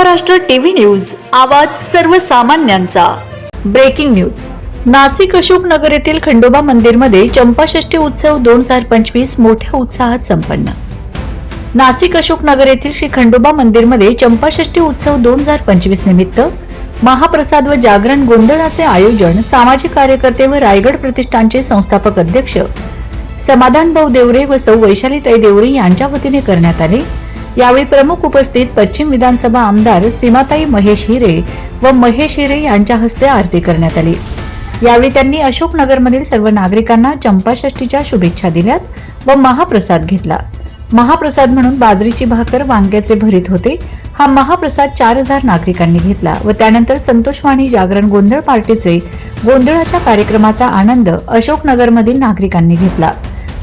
Maharashtra TV news आवाज सर्वसामान्यांचा. Breaking news. Nashik Ashoknagar येथील खंडोबा मंदिरमध्ये चंपाषष्ठी उत्सव दोन हजार पंचवीस मोठ्या उत्साहात संपन्न. नाशिक अशोकनगर येथील श्री खंडोबा मंदिरमध्ये चंपाषष्ठी उत्सव दोन हजार पंचवीस निमित्त महाप्रसाद व जागरण गोंधळाचे आयोजन सामाजिक कार्यकर्ते व रायगड प्रतिष्ठानचे संस्थापक अध्यक्ष समाधान भाऊ देवरे व सौ वैशालीताई देवरे यांच्या वतीने करण्यात आले. यावेळी प्रमुख उपस्थित पश्चिम विधानसभा आमदार सीमाताई महेश हिरे व महेश हिरे यांच्या हस्ते आरती करण्यात आली. यावेळी त्यांनी अशोकनगरमधील सर्व नागरिकांना चंपाषष्ठीच्या शुभेच्छा दिल्यात व महाप्रसाद घेतला. महाप्रसाद म्हणून बाजरीची भाकर वांग्याचे भरीत होते. हा महाप्रसाद चार हजार नागरिकांनी घेतला व त्यानंतर संतोषवाणी जागरण गोंधळ पार्टीचे गोंधळाच्या कार्यक्रमाचा आनंद अशोकनगरमधील नागरिकांनी घेतला.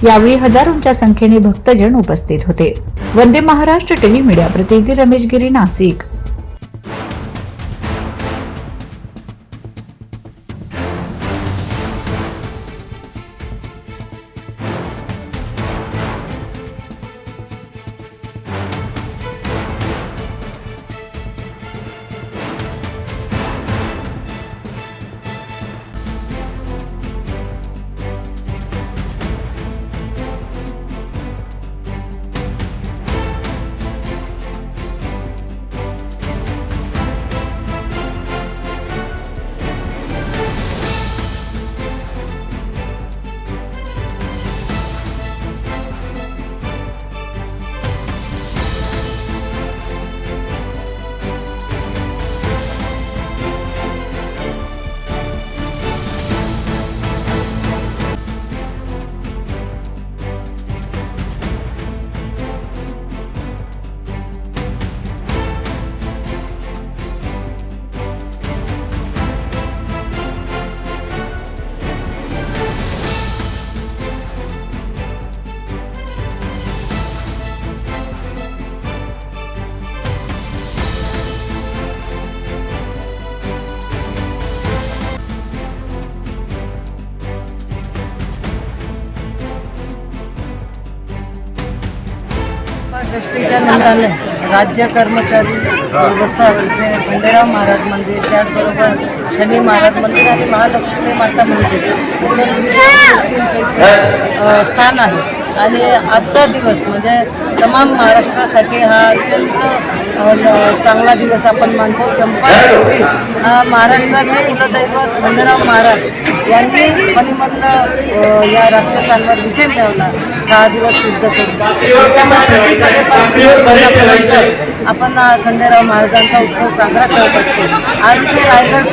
यावेळी हजारोंच्या संख्येने भक्तजन उपस्थित होते. वंदे महाराष्ट्र टीव्ही मीडिया प्रतिनिधी रमेश गिरी नाशिक. षष्टीच्या निमित्ताने राज्य कर्मचारी वसाहत इथे खंडेराव महाराज मंदिर त्याचबरोबर शनी महाराज मंदिर आणि महालक्ष्मी माता मंदिर असे स्थान आहे. आणि आजचा दिवस म्हणजे तमाम महाराष्ट्रासाठी हा अत्यंत चांगला दिवस आपण मानतो. चंपा षष्ठी महाराष्ट्राचे कुलदैवत खंडेराव महाराज यांनी मणिमल्ल या राक्षसांवर विजय मिळवला. सहा दिवस युद्ध करून. त्यामुळे आपण खंडेराव महाराजांचा उत्सव साजरा करत असतो. आज इथे रायगड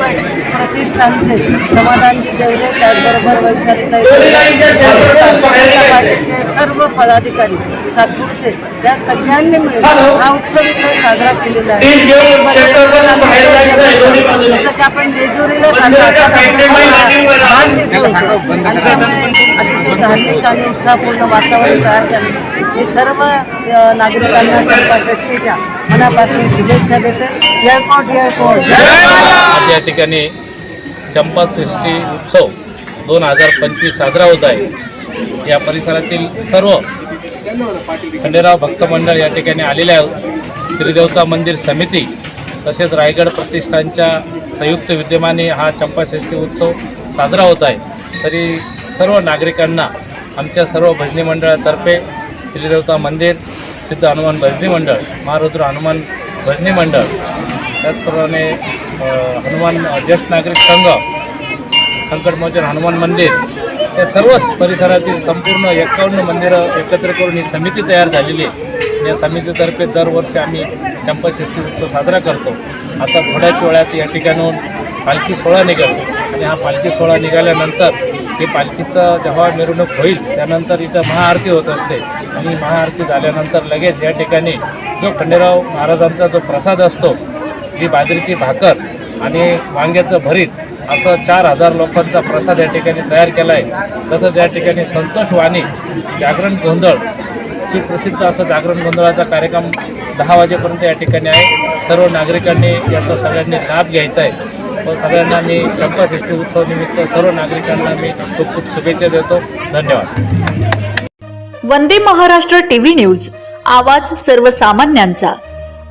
प्रतिष्ठानचे समाधानजी देवरे त्याचबरोबर वैशालीताई देवरे, पार्टीचे सर्व पदाधिकारी सातपूरचे या सगळ्यांनी मिळून हा उत्सव इथे साजरा केलेला आहे. जसं की आपण जेजुरीला आणि त्यामुळे अतिशय धार्मिक आणि उत्साहपूर्ण वातावरण तयार झाले. मी सर्व नागरिकांना चंपाषष्टीच्या मनापासून शुभेच्छा देते. Airport airport. आज या ठिकाणी चंपाषष्ठी उत्सव दोन हजार पंचवीस साजरा होत आहे. या परिसरातील सर्व खंडेराव भक्त मंडळ या ठिकाणी आलेले आहोत. त्रिदेवता मंदिर समिती तसेच रायगड प्रतिष्ठानच्या संयुक्त विद्यमाने हा चंपाषष्ठी उत्सव साजरा होत आहे. तरी सर्व नागरिकांना आमच्या सर्व भजनी मंडळातर्फे त्रिदेवता मंदिर सिद्ध हनुमान भजनी मंडळ महारुद्र हनुमान भजनी मंडळ त्याचप्रमाणे हनुमान ज्येष्ठ नागरिक संघ संकटमोचन हनुमान मंदिर या सर्वच परिसरातील संपूर्ण एकावन्न मंदिरं एकत्र करून ही समिती तयार झालेली आहे. या समितीतर्फे दरवर्षी आम्ही चंपाषष्ठी उत्सव साजरा करतो. आता थोड्याच वेळात या ठिकाणून पालखी सोहळा निघाला आणि हा पालखी सोहळा निघाल्यानंतर हे पालखीचं जेव्हा मिरवणूक होईल त्यानंतर इथं महाआरती होत असते. आणि महाआरती झाल्यानंतर लगेच या ठिकाणी जो खंडेराव महाराजांचा जो प्रसाद असतो जी बाजरीची भाकर आणि वांग्याचं भरीत असं चार हजार लोकांचा प्रसाद या ठिकाणी तयार केला आहे तसंच या ठिकाणी संतोष वाणी जागरण गोंधळ सुप्रसिद्ध असं जागरण गोंधळाचा कार्यक्रम दहा वाजेपर्यंत या ठिकाणी आहे. सर्व नागरिकांनी याचा सगळ्यांनी लाभ घ्यायचा आहे व सगळ्यांना मी चंपाषष्ठी उत्सवनिमित्त सर्व नागरिकांना मी खूप खूप शुभेच्छा देतो. धन्यवाद. वंदे महाराष्ट्र टीव्ही न्यूज. आवाज सर्वसामान्यांचा.